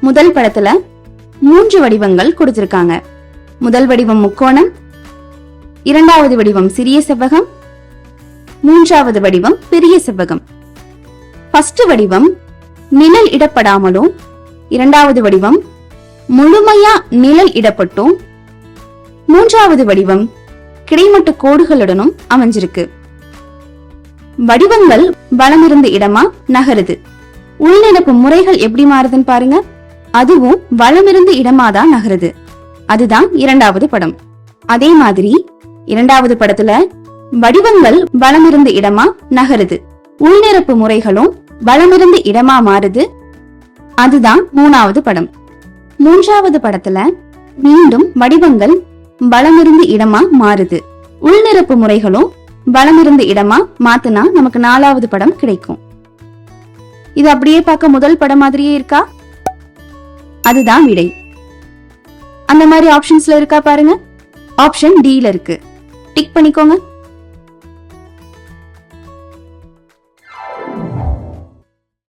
முதல் படத்துல மூன்று வடிவங்கள் கொடுத்திருக்காங்க. முதல் வடிவம் முக்கோணம் இரண்டாவது வடிவம் சிறிய செவ்வகம் மூன்றாவது வடிவம் பெரிய செவ்வகம். ஃபர்ஸ்ட் வடிவம் நிழல் இடப்படாமலும் இரண்டாவது வடிவம் முழுமையா நிழல் இடப்பட்டும் மூன்றாவது வடிவம் கிடைமட்ட கோடுகளுடனும் அமைஞ்சிருக்கு. வடிவங்கள் வளமிருந்த இடமா நகருது. உள்நடப்பு முறைகள் எப்படி மாறுதுன்னு பாருங்க. அதுவும் வலமிருந்து இடமாதான் நகருது. அதுதான் இரண்டாவது படம். அதே மாதிரி இரண்டாவது படத்துல வடிவங்கள் வளமிருந்து இடமா நகருது. உள்நிரப்பு முறைகளும் வளமிருந்து இடமா மாறுது. அதுதான் மூணாவது படம். மூன்றாவது படத்துல மீண்டும் வடிவங்கள் வளமிருந்து இடமா மாறுது. உள்நிரப்பு முறைகளும் வளமிருந்து இடமா மாத்துனா நமக்கு நாலாவது படம் கிடைக்கும். இது அப்படியே பார்க்க முதல் படம் மாதிரியே இருக்கா? அதுதான் விடை. அந்த மாதிரி ஆப்ஷன்ஸ்ல இருக்கா பாருங்க. ஆப்ஷன் ல இருக்கு. டிக் பண்ணிக்கோங்க.